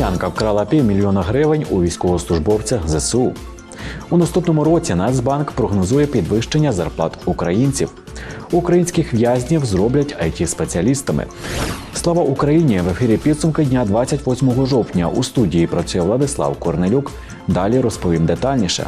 Волинянка вкрала півмільйона гривень у військовослужбовця ЗСУ. У наступному році Нацбанк прогнозує підвищення зарплат українців. Українських в'язнів зроблять it спеціалістами Слава Україні! В ефірі підсумки дня 28 жовтня. У студії працює Владислав Корнелюк. Далі розповім детальніше.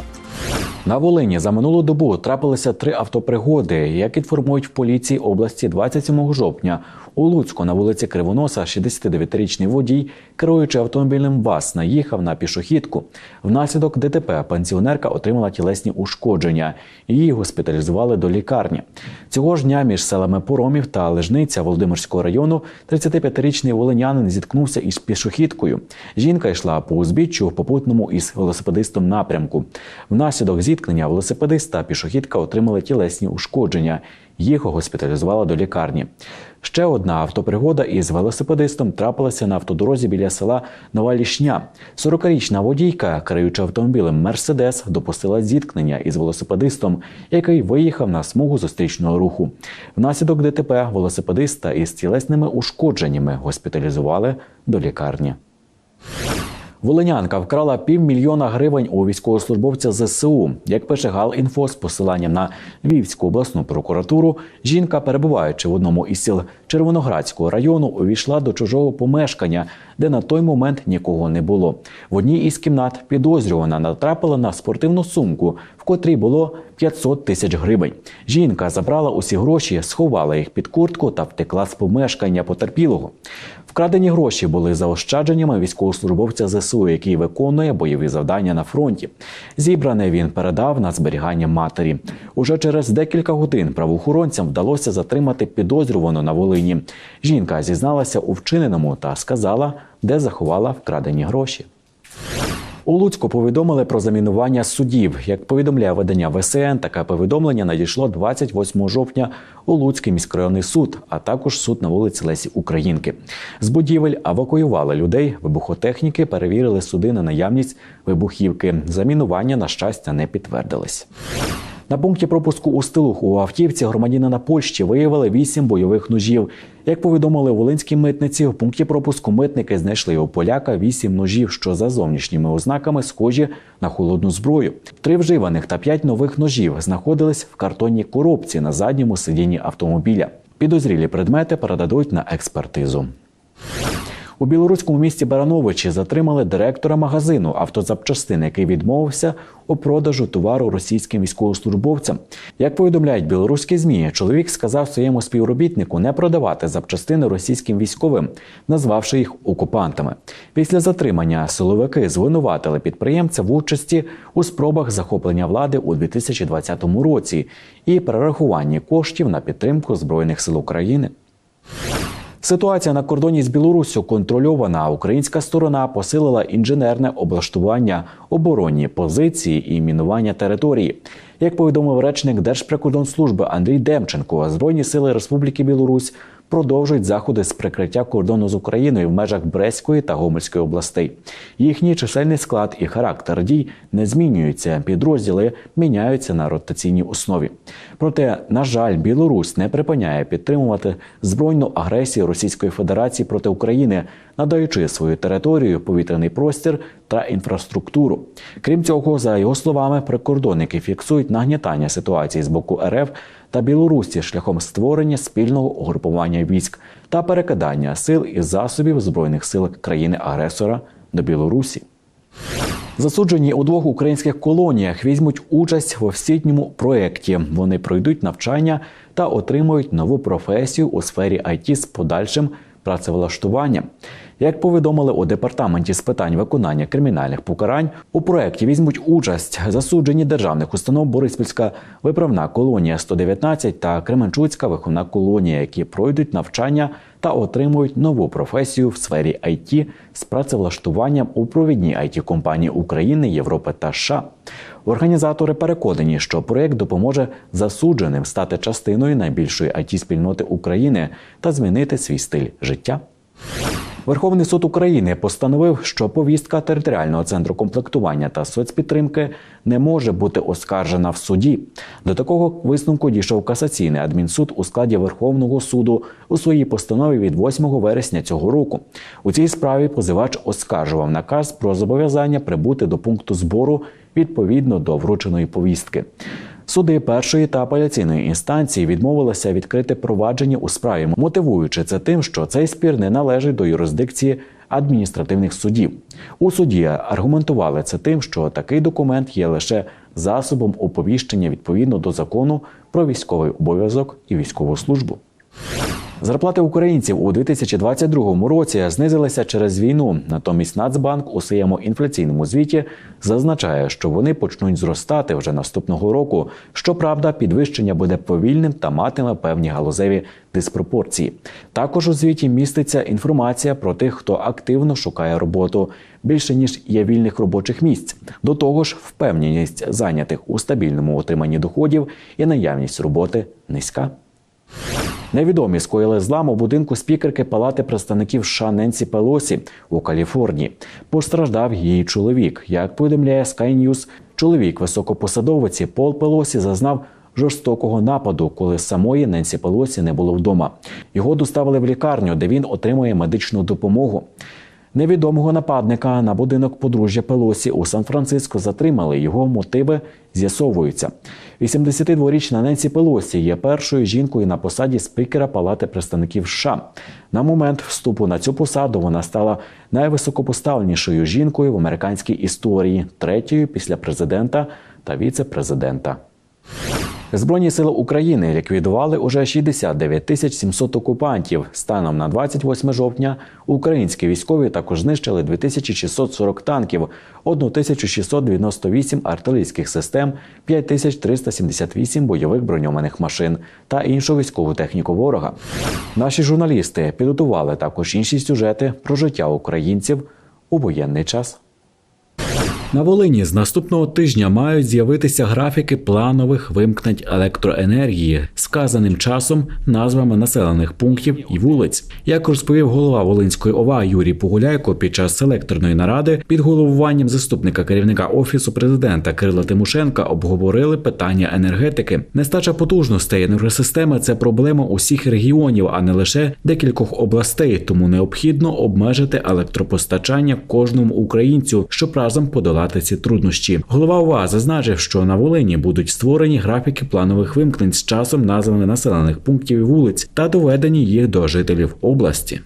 На Волині за минулу добу трапилися три автопригоди. Як інформують в поліції області 27 жовтня. У Луцьку на вулиці Кривоноса 69-річний водій, керуючи автомобільним ВАЗ, наїхав на пішохідку. Внаслідок ДТП пенсіонерка отримала тілесні ушкодження. Її госпіталізували до лікарні. Цього ж дня між селами Поромів та Лежниця Володимирського району 35-річний волинянин зіткнувся із пішохідкою. Жінка йшла по узбіччю в попутному із велосипедистом напрямку. Внаслідок зіткнення велосипедист та пішохідка отримали тілесні ушкодження. Їх госпіталізували до лікарні. Ще одна автопригода із велосипедистом трапилася на автодорозі біля села Нова Лішня. 40-річна водійка, керуючи автомобілем Мерседес, допустила зіткнення із велосипедистом, який виїхав на смугу зустрічного руху. Внаслідок ДТП велосипедиста із тілесними ушкодженнями госпіталізували до лікарні. Волинянка вкрала півмільйона гривень у військовослужбовця ЗСУ. Як пише Галінфо з посиланням на Львівську обласну прокуратуру, жінка, перебуваючи в одному із сіл Червоноградського району, увійшла до чужого помешкання, де на той момент нікого не було. В одній із кімнат підозрювана натрапила на спортивну сумку, в котрій було 500 тисяч гривень. Жінка забрала усі гроші, сховала їх під куртку та втекла з помешкання потерпілого. Вкрадені гроші були заощадженнями військовослужбовця ЗСУ, який виконує бойові завдання на фронті. Зібране він передав на зберігання матері. Уже через декілька годин правоохоронцям вдалося затримати підозрювану на Волині. Жінка зізналася у вчиненому та сказала, де заховала вкрадені гроші. У Луцьку повідомили про замінування судів. Як повідомляє видання ВСН, таке повідомлення надійшло 28 жовтня у Луцький міськрайонний суд, а також суд на вулиці Лесі Українки. З будівель евакуювали людей, вибухотехніки перевірили суди на наявність вибухівки. Замінування, на щастя, не підтвердились. На пункті пропуску у Стилух у автівці громадянина Польщі виявили вісім бойових ножів. Як повідомили волинські митниці, в пункті пропуску митники знайшли у поляка вісім ножів, що за зовнішніми ознаками схожі на холодну зброю. Три вживаних та п'ять нових ножів знаходились в картонній коробці на задньому сидінні автомобіля. Підозрілі предмети передадуть на експертизу. У білоруському місті Барановичі затримали директора магазину автозапчастин, який відмовився у продажу товару російським військовослужбовцям. Як повідомляють білоруські змі, чоловік сказав своєму співробітнику не продавати запчастини російським військовим, назвавши їх окупантами. Після затримання силовики звинуватили підприємця в участі у спробах захоплення влади у 2020 році і перерахуванні коштів на підтримку збройних сил України. Ситуація на кордоні з Білоруссю контрольована. Українська сторона посилила інженерне облаштування, оборонні позиції і мінування території. Як повідомив речник Держприкордонслужби Андрій Демченко, Збройні сили Республіки Білорусь продовжують заходи з прикриття кордону з Україною в межах Брестської та Гомельської областей. Їхній чисельний склад і характер дій не змінюються. Підрозділи міняються на ротаційній основі. Проте, на жаль, Білорусь не припиняє підтримувати збройну агресію Російської Федерації проти України, надаючи свою територію, повітряний простір та інфраструктуру. Крім цього, за його словами, прикордонники фіксують нагнітання ситуації з боку РФ та Білорусі шляхом створення спільного угрупування військ та перекидання сил і засобів збройних сил країни-агресора до Білорусі. Засуджені у двох українських колоніях візьмуть участь в освітньому проєкті. Вони пройдуть навчання та отримують нову професію у сфері IT з подальшим працевлаштуванням. Як повідомили у департаменті з питань виконання кримінальних покарань, у проєкті візьмуть участь засуджені державних установ Бориспільська виправна колонія 119 та Кременчуцька виховна колонія, які пройдуть навчання та отримують нову професію в сфері IT з працевлаштуванням у провідній it компанії України, Європи та США. Організатори переконані, що проєкт допоможе засудженим стати частиною найбільшої it спільноти України та змінити свій стиль життя. Верховний суд України постановив, що повістка територіального центру комплектування та соцпідтримки не може бути оскаржена в суді. До такого висновку дійшов касаційний адмінсуд у складі Верховного суду у своїй постанові від 8 вересня цього року. У цій справі позивач оскаржував наказ про зобов'язання прибути до пункту збору відповідно до врученої повістки. Суди першої та апеляційної інстанції відмовилися відкрити провадження у справі, мотивуючи це тим, що цей спір не належить до юрисдикції адміністративних судів. У суді аргументували це тим, що такий документ є лише засобом оповіщення відповідно до закону про військовий обов'язок і військову службу. Зарплати українців у 2022 році знизилися через війну. Натомість Нацбанк у своєму інфляційному звіті зазначає, що вони почнуть зростати вже наступного року. Щоправда, підвищення буде повільним та матиме певні галузеві диспропорції. Також у звіті міститься інформація про тих, хто активно шукає роботу. Більше ніж є вільних робочих місць. До того ж, впевненість зайнятих у стабільному отриманні доходів і наявність роботи низька. Невідомі скоїли злам у будинку спікерки Палати представників США Ненсі Пелосі у Каліфорнії. Постраждав її чоловік. Як повідомляє Sky News, чоловік високопосадовиці Пол Пелосі зазнав жорстокого нападу, коли самої Ненсі Пелосі не було вдома. Його доставили в лікарню, де він отримує медичну допомогу. Невідомого нападника на будинок подружжя Пелосі у Сан-Франциско затримали. Його мотиви з'ясовуються. 82-річна Ненсі Пелосі є першою жінкою на посаді спікера Палати представників США. На момент вступу на цю посаду вона стала найвисокопоставленішою жінкою в американській історії, третьою після президента та віце-президента. Збройні сили України ліквідували уже 69 тисяч 700 окупантів. Станом на 28 жовтня українські військові також знищили 2640 танків, 1698 артилерійських систем, 5378 бойових броньованих машин та іншу військову техніку ворога. Наші журналісти підготували також інші сюжети про життя українців у воєнний час. На Волині з наступного тижня мають з'явитися графіки планових вимкнень електроенергії з вказаним часом, назвами населених пунктів і вулиць. Як розповів голова Волинської ОВА Юрій Погуляйко під час селекторної наради під головуванням заступника керівника офісу президента Кирила Тимошенка обговорили питання енергетики. Нестача потужностей енергосистеми це проблема усіх регіонів, а не лише декількох областей. Тому необхідно обмежити електропостачання кожному українцю, щоб разом подолати ці труднощі. Голова ОВА зазначив, що на Волині будуть створені графіки планових вимкнень з часом назвами населених пунктів і вулиць та доведені їх до жителів області.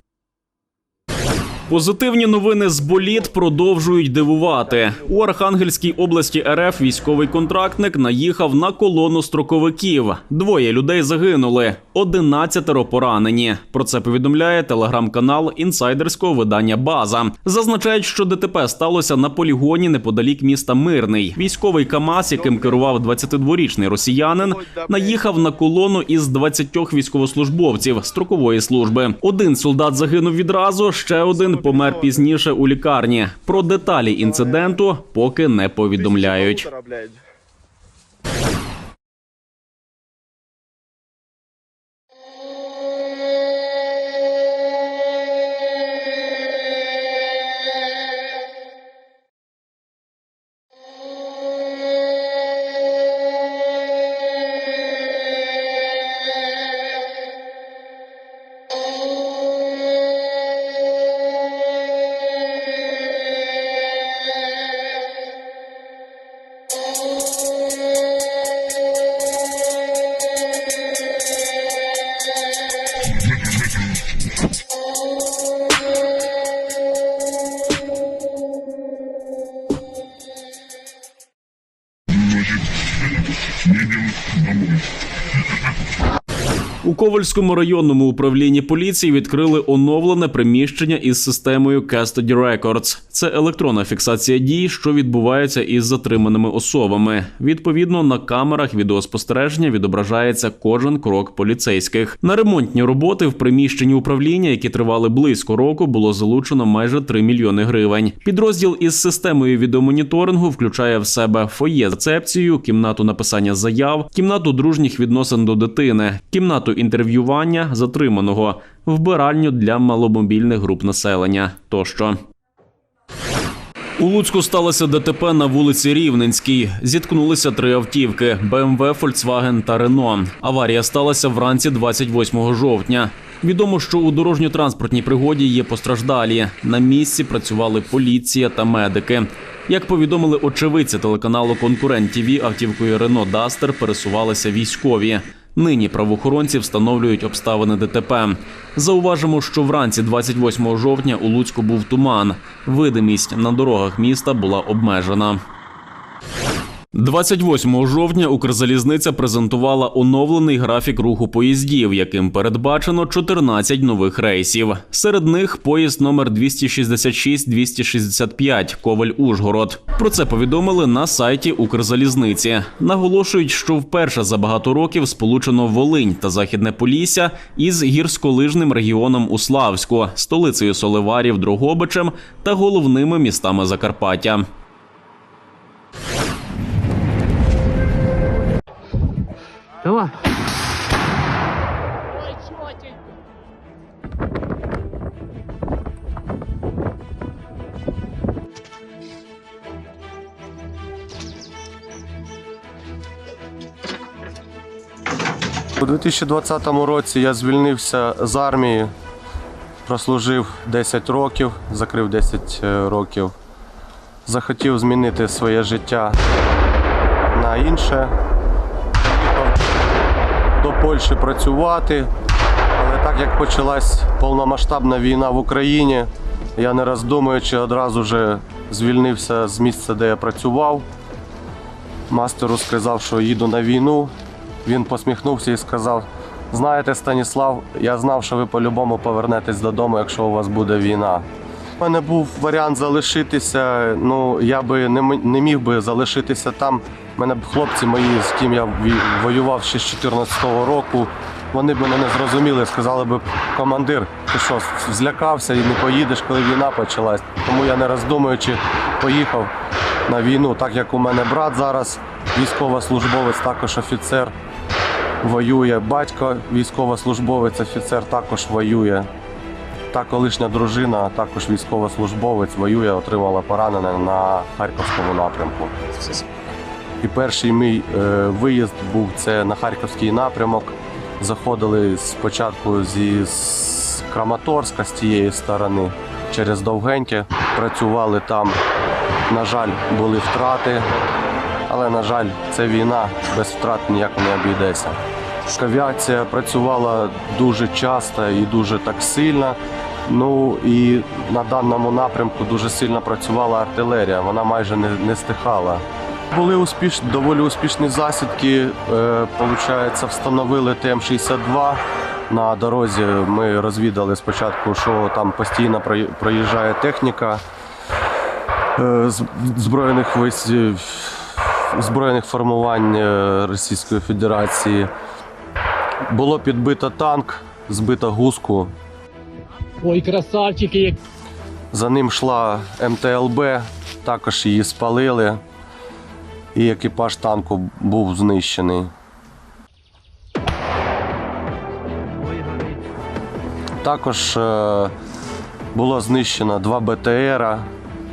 Позитивні новини з боліт продовжують дивувати. У Архангельській області РФ військовий контрактник наїхав на колону строковиків. Двоє людей загинули, одинадцятеро поранені. Про це повідомляє телеграм-канал інсайдерського видання База. Зазначають, що ДТП сталося на полігоні неподалік міста Мирний. Військовий КАМАЗ, яким керував 22-річний росіянин, наїхав на колону із 20 військовослужбовців строкової служби. Один солдат загинув відразу, ще один помер пізніше у лікарні. Про деталі інциденту поки не повідомляють. Ковальському районному управлінні поліції відкрили оновлене приміщення із системою Custody Records. Це електронна фіксація дій, що відбувається із затриманими особами. Відповідно, на камерах відеоспостереження відображається кожен крок поліцейських. На ремонтні роботи в приміщенні управління, які тривали близько року, було залучено майже 3 мільйони гривень. Підрозділ із системою відеомоніторингу включає в себе фоє рецепцію, кімнату написання заяв, кімнату дружніх відносин до дитини, кімнату інтерв'ювання затриманого, вбиральню для маломобільних груп населення тощо. У Луцьку сталося ДТП на вулиці Рівненській. Зіткнулися три автівки: БМВ, Фольксваген та Рено. Аварія сталася вранці 28 жовтня. Відомо, що у дорожньо-транспортній пригоді є постраждалі. На місці працювали поліція та медики. Як повідомили очевидці телеканалу Конкурент ТІВІ, автівкою Рено Дастер пересувалися військові. Нині правоохоронці встановлюють обставини ДТП. Зауважимо, що вранці 28 жовтня у Луцьку був туман. Видимість на дорогах міста була обмежена. 28 жовтня Укрзалізниця презентувала оновлений графік руху поїздів, яким передбачено 14 нових рейсів. Серед них поїзд номер 266-265 Коваль Ужгород. Про це повідомили на сайті Укрзалізниці. Наголошують, що вперше за багато років сполучено Волинь та Західне Полісся із гірськолижним регіоном у Славську, столицею Соливарів, Дрогобичем та головними містами Закарпаття. Давай. У 2020 році я звільнився з армії, прослужив 10 років, закрив 10 років. Захотів змінити своє життя на інше. Польщі працювати, але так як почалась повномасштабна війна в Україні, я не роздумуючи одразу же звільнився з місця, де я працював. Мастеру сказав, що їду на війну. Він посміхнувся і сказав: Знаєте, Станіслав, я знав, що ви по-любому повернетесь додому, якщо у вас буде війна. У мене був варіант залишитися. Ну я би не, не міг би залишитися там. У мене б хлопці мої, з ким я воював ще з 14-го року. Вони б мене не зрозуміли, сказали б, командир, ти що, злякався і не поїдеш, коли війна почалась. Тому я не роздумуючи поїхав на війну, так як у мене брат зараз, військовослужбовець, також офіцер, воює. Батько військовослужбовець, офіцер також воює. Та колишня дружина, а також військовослужбовець, воює, отримала поранення на Харківському напрямку. І перший мій е, виїзд був це на Харківський напрямок. Заходили спочатку зі з Краматорська з тієї сторони через Довгеньке. Працювали там. На жаль, були втрати, але на жаль, це війна, без втрат ніяк не обійдеться. Авіація працювала дуже часто і дуже так сильно. Ну і на даному напрямку дуже сильно працювала артилерія, вона майже не, не стихала. Були успіш, доволі успішні засідки. Е, встановили ТМ-62 на дорозі. Ми розвідали спочатку, що там постійно проїжджає техніка е, збройних вис- збройних формувань е, Російської Федерації. Було підбито танк, збито гуску. Ой, красавчики, За ним йшла МТЛБ, також її спалили, і екіпаж танку був знищений. Також е, було знищено два БТРа,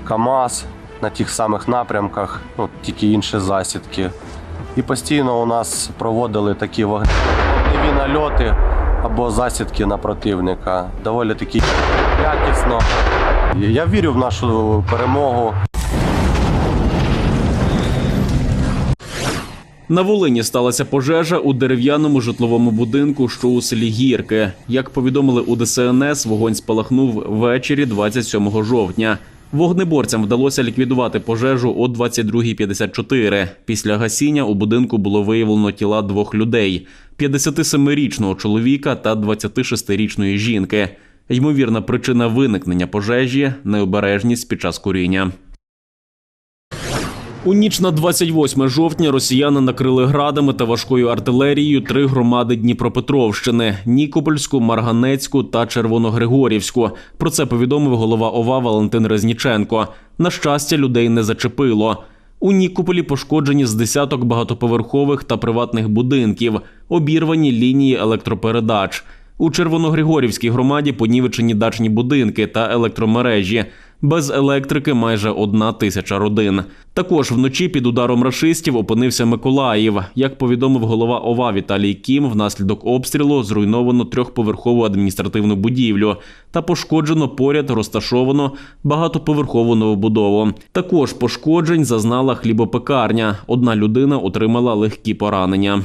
КАМАЗ на тих самих напрямках, ну, тільки інші засідки. І постійно у нас проводили такі вогневі нальоти або засідки на противника. Доволі таки якісно. Я вірю в нашу перемогу. На Волині сталася пожежа у дерев'яному житловому будинку, що у селі Гірки. Як повідомили у ДСНС, вогонь спалахнув ввечері 27 жовтня. Вогнеборцям вдалося ліквідувати пожежу о 22.54. Після гасіння у будинку було виявлено тіла двох людей: 57-річного чоловіка та 26-річної жінки. Ймовірна причина виникнення пожежі необережність під час куріння. У ніч на 28 жовтня росіяни накрили градами та важкою артилерією три громади Дніпропетровщини: Нікопольську, Марганецьку та Червоногригорівську. Про це повідомив голова ОВА Валентин Резніченко. На щастя, людей не зачепило. У Нікополі пошкоджені з десяток багатоповерхових та приватних будинків, обірвані лінії електропередач. У Червоногригорівській громаді понівечені дачні будинки та електромережі. Без електрики майже одна тисяча родин. Також вночі під ударом рашистів опинився Миколаїв. Як повідомив голова ОВА Віталій Кім, внаслідок обстрілу зруйновано трьохповерхову адміністративну будівлю та пошкоджено поряд розташовано багатоповерхову новобудову. Також пошкоджень зазнала хлібопекарня. Одна людина отримала легкі поранення.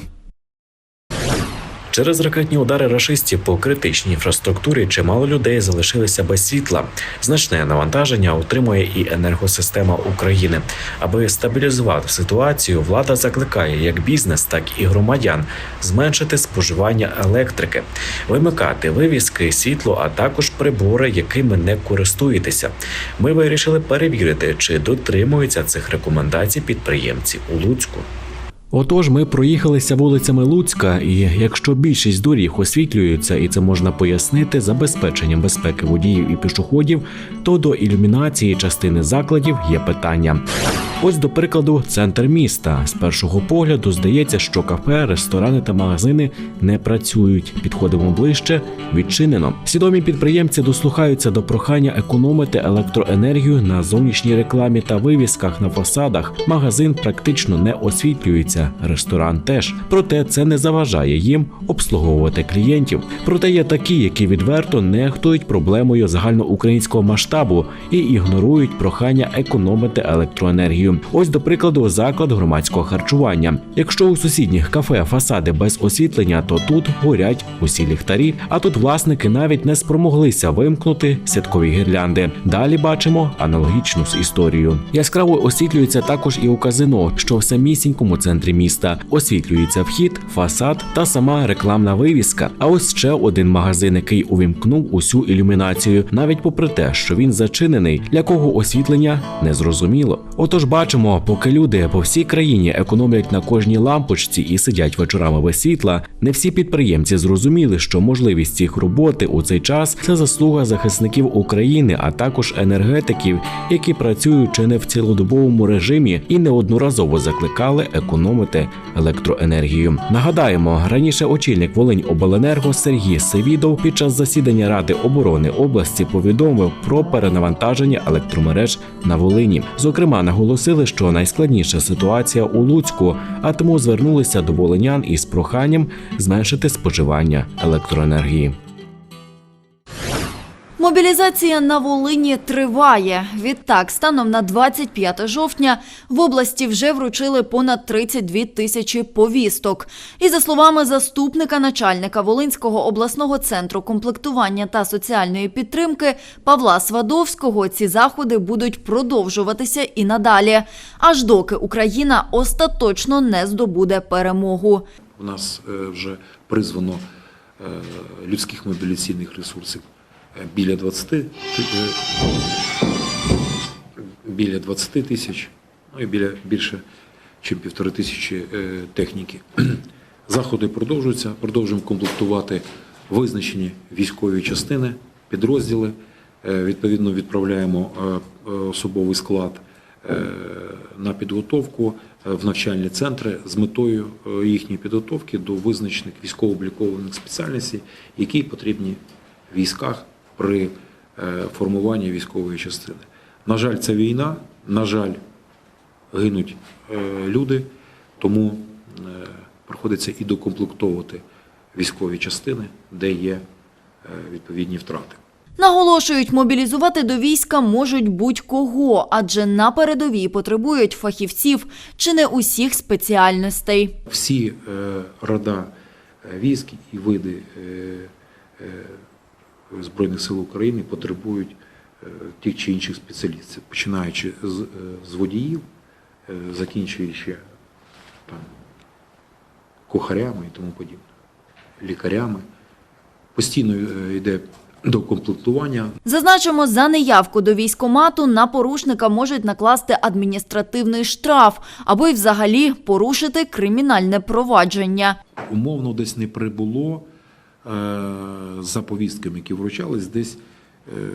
Через ракетні удари рашистів по критичній інфраструктурі чимало людей залишилися без світла. Значне навантаження отримує і енергосистема України. Аби стабілізувати ситуацію, влада закликає як бізнес, так і громадян зменшити споживання електрики, вимикати вивіски, світло, а також прибори, якими не користуєтеся. Ми вирішили перевірити, чи дотримуються цих рекомендацій підприємці у Луцьку. Отож, ми проїхалися вулицями Луцька, і якщо більшість доріг освітлюються, і це можна пояснити забезпеченням безпеки водіїв і пішоходів, то до ілюмінації частини закладів є питання. Ось до прикладу, центр міста. З першого погляду здається, що кафе, ресторани та магазини не працюють. Підходимо ближче, відчинено. Свідомі підприємці дослухаються до прохання економити електроенергію на зовнішній рекламі та вивісках на фасадах. Магазин практично не освітлюється, ресторан теж. Проте це не заважає їм обслуговувати клієнтів. Проте є такі, які відверто нехтують проблемою загальноукраїнського масштабу і ігнорують прохання економити електроенергію. Ось до прикладу, заклад громадського харчування. Якщо у сусідніх кафе фасади без освітлення, то тут горять усі ліхтарі. А тут власники навіть не спромоглися вимкнути святкові гірлянди. Далі бачимо аналогічну с- історію. Яскраво освітлюється також і у казино, що в самісінькому центрі міста. Освітлюється вхід, фасад та сама рекламна вивіска. А ось ще один магазин, який увімкнув усю ілюмінацію, навіть попри те, що він зачинений, для кого освітлення не зрозуміло. Отож, бачимо, поки люди по всій країні економлять на кожній лампочці і сидять вечорами без світла, не всі підприємці зрозуміли, що можливість їх роботи у цей час це заслуга захисників України, а також енергетиків, які працюють чи не в цілодобовому режимі і неодноразово закликали економити електроенергію. Нагадаємо, раніше очільник Волинь Обленерго Сергій Севідов під час засідання Ради оборони області повідомив про перенавантаження електромереж на Волині. Зокрема, наголосили, що найскладніша ситуація у Луцьку, а тому звернулися до волинян із проханням зменшити споживання електроенергії. Мобілізація на Волині триває. Відтак, станом на 25 жовтня в області вже вручили понад 32 тисячі повісток. І за словами заступника начальника Волинського обласного центру комплектування та соціальної підтримки Павла Свадовського, ці заходи будуть продовжуватися і надалі, аж доки Україна остаточно не здобуде перемогу. У нас е, вже призвано е, людських мобіляційних ресурсів біля 20, е, біля 20 тисяч, ну і біля більше, ніж півтори тисячі е, техніки. Заходи продовжуються, продовжуємо комплектувати визначені військові частини, підрозділи. Е, Відповідно, відправляємо особовий склад на підготовку в навчальні центри з метою їхньої підготовки до визначених військово-облікованих спеціальностей, які потрібні в військах при е, формуванні військової частини. На жаль, це війна, на жаль, гинуть е, люди, тому е, приходиться і докомплектовувати військові частини, де є відповідні втрати. Наголошують, мобілізувати до війська можуть будь-кого, адже на передовій потребують фахівців чи не усіх спеціальностей. всі рода військ і види Збройних сил України потребують е, тих чи інших спеціалістів, починаючи з, е, з водіїв, е, закінчуючи там, кухарями і тому подібне, лікарями. Постійно йде докомплектування Зазначимо, за неявку до військомату на порушника можуть накласти адміністративний штраф або й взагалі порушити кримінальне провадження. умовно десь не прибуло за повістками, які вручались, десь е,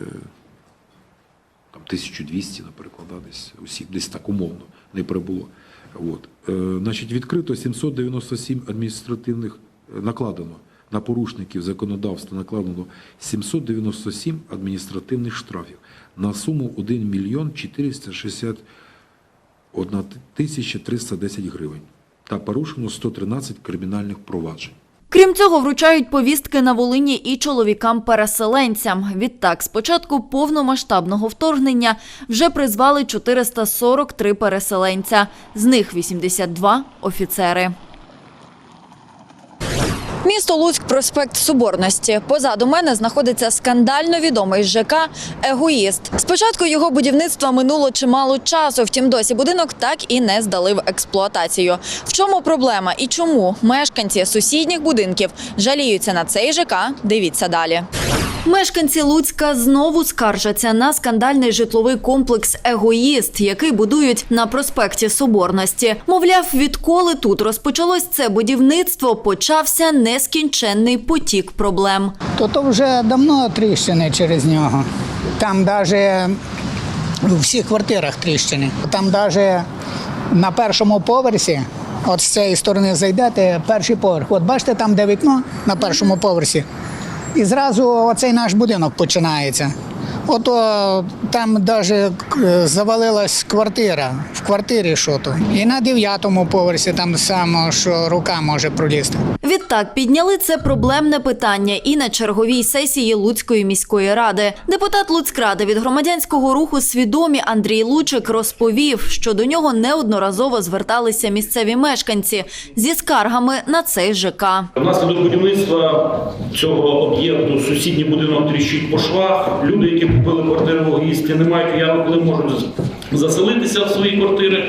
там 1200, наприклад, десь осіб, десь так умовно не прибуло. От. Е, значить, відкрито 797 адміністративних е, накладено на порушників законодавства накладено 797 адміністративних штрафів на суму 1 мільйон 461 тисяча 310 гривень та порушено 113 кримінальних проваджень. Крім цього, вручають повістки на Волині і чоловікам-переселенцям. Відтак, з початку повномасштабного вторгнення вже призвали 443 переселенця, з них 82 – офіцери. Місто Луцьк, проспект Соборності. Позаду мене знаходиться скандально відомий ЖК Егоїст. Спочатку його будівництва минуло чимало часу, втім досі будинок так і не здали в експлуатацію. В чому проблема і чому мешканці сусідніх будинків жаліються на цей ЖК? Дивіться далі. Мешканці Луцька знову скаржаться на скандальний житловий комплекс Егоїст, який будують на проспекті Соборності. Мовляв, відколи тут розпочалось це будівництво, почався нескінченний потік проблем. то то вже давно тріщини через нього. Там навіть у всіх квартирах тріщини. Там навіть на першому поверсі, от з цієї сторони зайдете, перший поверх. От бачите, там де вікно на першому поверсі. І зразу оцей наш будинок починається. Ото там навіть завалилась квартира, в квартирі що то. І на дев'ятому поверсі там само, що рука може пролізти. Відтак підняли це проблемне питання і на черговій сесії Луцької міської ради. Депутат Луцькради від громадянського руху свідомі Андрій Лучик розповів, що до нього неодноразово зверталися місцеві мешканці зі скаргами на цей ЖК. Внаслідок будівництва цього об'єкту сусідній будинок тріщить по швах. Люди, які купили квартири в Огісті, не мають уяви, коли можуть заселитися в свої квартири,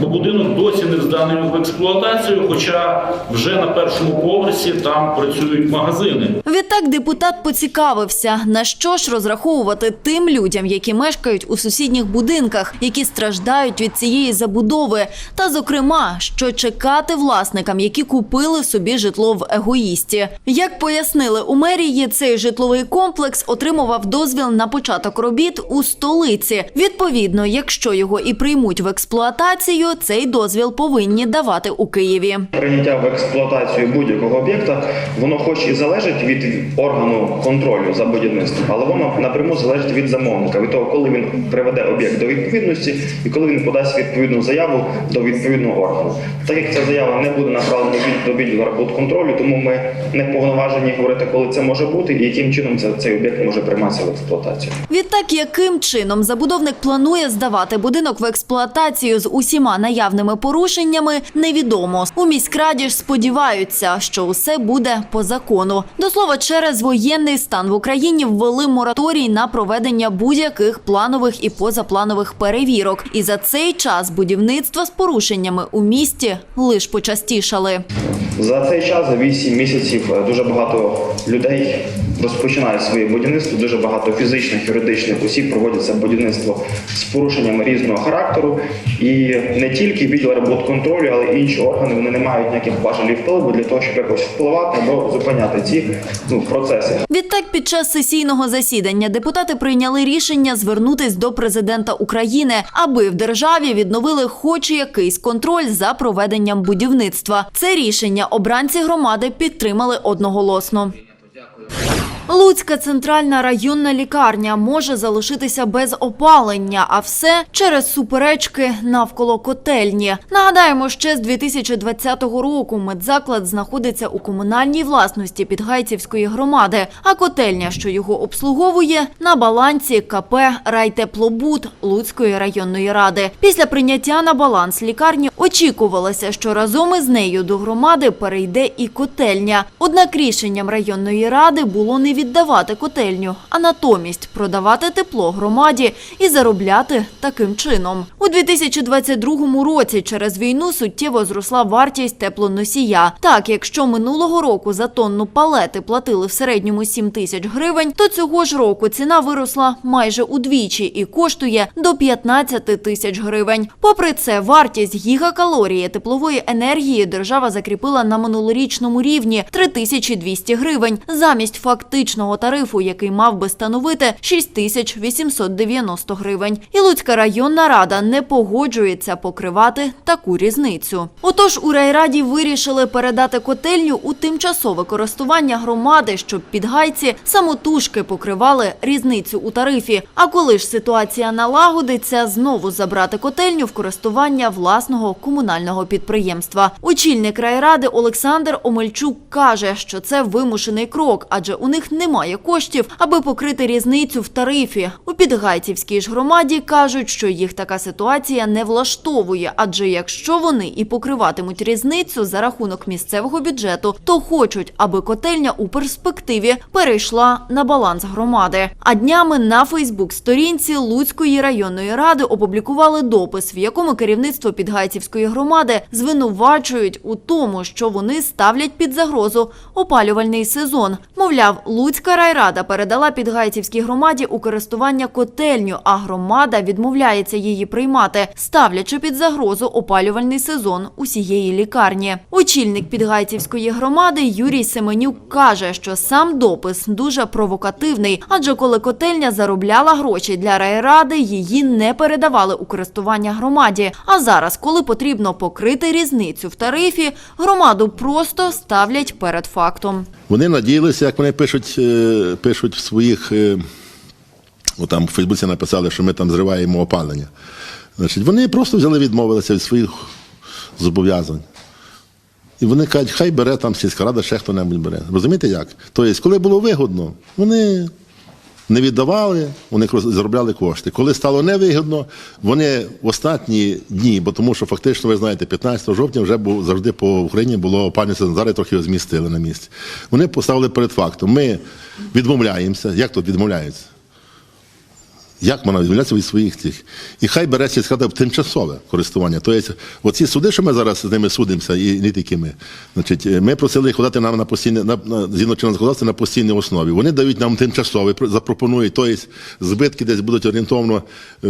бо будинок досі не зданий в експлуатацію, хоча вже на першому поверсі там працюють магазини. Відтак депутат поцікавився, на що ж розраховувати тим людям, які мешкають у сусідніх будинках, які страждають від цієї забудови, та зокрема, що чекати власникам, які купили собі житло в егоїсті. Як пояснили у мерії, цей житловий комплекс отримував дозвіл на початок робіт у столиці. Відповідно, якщо його і приймуть в експлуатацію, цей дозвіл повинні давати у Києві. Прийняття в експлуатацію будь-якого об'єкта, воно хоч і залежить від органу контролю за будівництвом, але воно напряму залежить від замовника, від того, коли він приведе об'єкт до відповідності і коли він подасть відповідну заяву до відповідного органу. Так як ця заява не буде направлена від- до відділу контролю, тому ми не повноважені говорити, коли це може бути і яким чином це- цей об'єкт може прийматися в експлуатацію. Відтак, яким чином забудовник планує здавати будинок в експлуатацію з усіма наявними порушеннями, невідомо. У міськраді ж сподіваються, що усе буде по закону. До слова, через воєнний стан в Україні ввели мораторій на проведення будь-яких планових і позапланових перевірок. І за цей час будівництва з порушеннями у місті лиш почастішали. За цей час, за 8 місяців, е, дуже багато людей розпочинають своє будівництво. Дуже багато фізичних, юридичних осіб проводяться будівництво з порушеннями різного характеру. І не тільки відділ роботконтролю, але й інші органи вони не мають ніяких важелів впливу для того, щоб якось впливати або зупиняти ці ну, процеси. Відтак, під час сесійного засідання депутати прийняли рішення звернутись до президента України, аби в державі відновили хоч якийсь контроль за проведенням будівництва. Це рішення обранці громади підтримали одноголосно. you. Луцька центральна районна лікарня може залишитися без опалення, а все через суперечки навколо котельні. Нагадаємо, ще з 2020 року медзаклад знаходиться у комунальній власності Підгайцівської громади, а котельня, що його обслуговує, на балансі КП Райтеплобуд Луцької районної ради. Після прийняття на баланс лікарні очікувалося, що разом із нею до громади перейде і котельня. Однак рішенням районної ради було не віддавати котельню, а натомість продавати тепло громаді і заробляти таким чином. У 2022 році через війну суттєво зросла вартість теплоносія. Так, якщо минулого року за тонну палети платили в середньому 7 тисяч гривень, то цього ж року ціна виросла майже удвічі і коштує до 15 тисяч гривень. Попри це, вартість гігакалорії теплової енергії держава закріпила на минулорічному рівні 3200 гривень замість фактично граничного тарифу, який мав би становити 6890 гривень. І Луцька районна рада не погоджується покривати таку різницю. Отож, у райраді вирішили передати котельню у тимчасове користування громади, щоб підгайці самотужки покривали різницю у тарифі. А коли ж ситуація налагодиться, знову забрати котельню в користування власного комунального підприємства. Очільник райради Олександр Омельчук каже, що це вимушений крок, адже у них немає коштів, аби покрити різницю в тарифі. У Підгайцівській ж громаді кажуть, що їх така ситуація не влаштовує, адже якщо вони і покриватимуть різницю за рахунок місцевого бюджету, то хочуть, аби котельня у перспективі перейшла на баланс громади. А днями на Фейсбук-сторінці Луцької районної ради опублікували допис, в якому керівництво Підгайцівської громади звинувачують у тому, що вони ставлять під загрозу опалювальний сезон. Мовляв, Луцька райрада передала Підгайцівській громаді у користування котельню, а громада відмовляється її приймати, ставлячи під загрозу опалювальний сезон усієї лікарні. Очільник Підгайцівської громади Юрій Семенюк каже, що сам допис дуже провокативний, адже коли котельня заробляла гроші для райради, її не передавали у користування громаді. А зараз, коли потрібно покрити різницю в тарифі, громаду просто ставлять перед фактом. Вони надіялися, як вони пишуть, е, пишуть в своїх. е, там в Фейсбуці написали, що ми там зриваємо опалення. Значить, вони просто взяли, відмовилися від своїх зобов'язань. І вони кажуть, хай бере там сільська рада, ще хто-небудь бере. Розумієте як? Тобто, коли було вигодно, вони не віддавали, вони заробляли кошти. Коли стало невигідно, вони в останні дні, бо тому що фактично, ви знаєте, 15 жовтня вже був завжди по Україні було сезон, зараз трохи змістили на місці. Вони поставили перед фактом. Ми відмовляємося. Як тут відмовляються? Як вона відмовляється від своїх цих? І хай бере сільська тимчасове користування. Тобто, оці суди, що ми зараз з ними судимося, і не тільки ми. Значить, ми просили їх подати нам на постійне, на, на згідно чинного на постійній основі. Вони дають нам тимчасове, запропонують, тобто збитки десь будуть орієнтовно, е,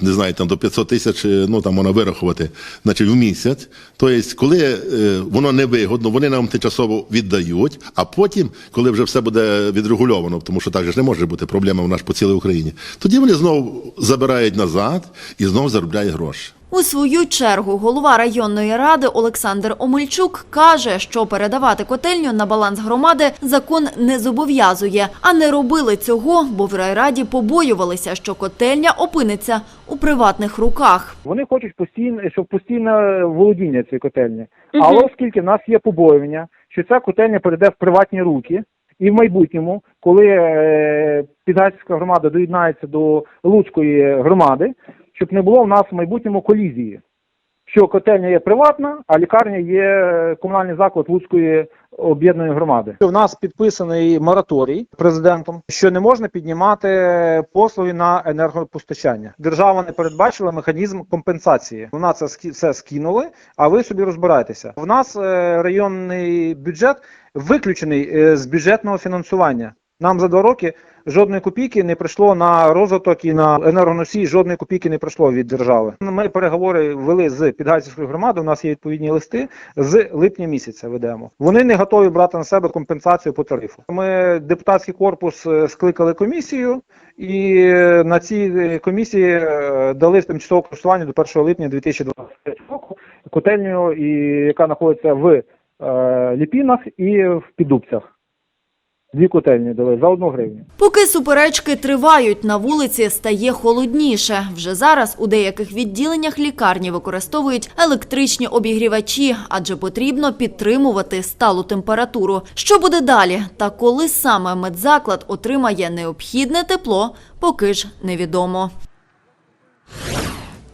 не знаю, там до 500 тисяч, е, ну там вона вирахувати, значить, в місяць. Тобто, коли е, воно невигодно, вони нам тимчасово віддають, а потім, коли вже все буде відрегульовано, тому що так же ж не може бути проблема в нас по цілій Україні, тоді вони знову забирають назад і знову заробляють гроші. У свою чергу голова районної ради Олександр Омельчук каже, що передавати котельню на баланс громади закон не зобов'язує, а не робили цього, бо в райраді побоювалися, що котельня опиниться у приватних руках. Вони хочуть постійно, щоб постійне володіння цієї котельні. Але оскільки в нас є побоювання, що ця котельня перейде в приватні руки, і в майбутньому, коли е, Підгайська громада доєднається до Луцької громади, щоб не було в нас в майбутньому колізії. Що котельня є приватна, а лікарня є е, комунальний заклад Луцької об'єднаної громади. У нас підписаний мораторій президентом, що не можна піднімати послуги на енергопостачання. Держава не передбачила механізм компенсації. Вона це все скинули, а ви собі розбирайтеся. В нас е, районний бюджет виключений е, з бюджетного фінансування. Нам за два роки жодної копійки не прийшло на розвиток і на енергоносії, жодної копійки не прийшло від держави. Ми переговори вели з Підгайцівською громадою. У нас є відповідні листи з липня місяця. Ведемо. Вони не готові брати на себе компенсацію по тарифу. Ми депутатський корпус е, скликали комісію, і е, на цій е, комісії дали тимчасове користування до 1 липня 2023 року котельню, і яка знаходиться в Ліпінах і в Піддубцях. Дві котельні дали за одну гривню. Поки суперечки тривають, на вулиці стає холодніше. Вже зараз у деяких відділеннях лікарні використовують електричні обігрівачі, адже потрібно підтримувати сталу температуру. Що буде далі? Та коли саме медзаклад отримає необхідне тепло, поки ж невідомо.